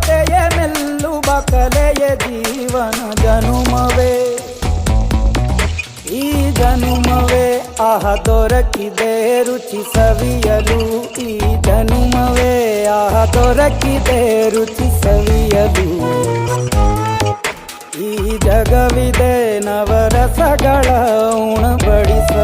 ಜೊತೆಯ ಮೆಲ್ಲುವ ಕಲೆಯ ಜೀವನ ಜನುಮವೇ ಈ ಜನುಮವೇ ಆಹ ದೊರಕಿದೆ ರುಚಿ ಸವಿಯಲು. ಈ ಜನುಮವೇ ಆಹ ದೊರಕಿದೆ ರುಚಿ ಸವಿಯಲು. ಈ ಜಗವಿದೆ ನವರಸಗಳ ಉಣಬಡಿಸಲು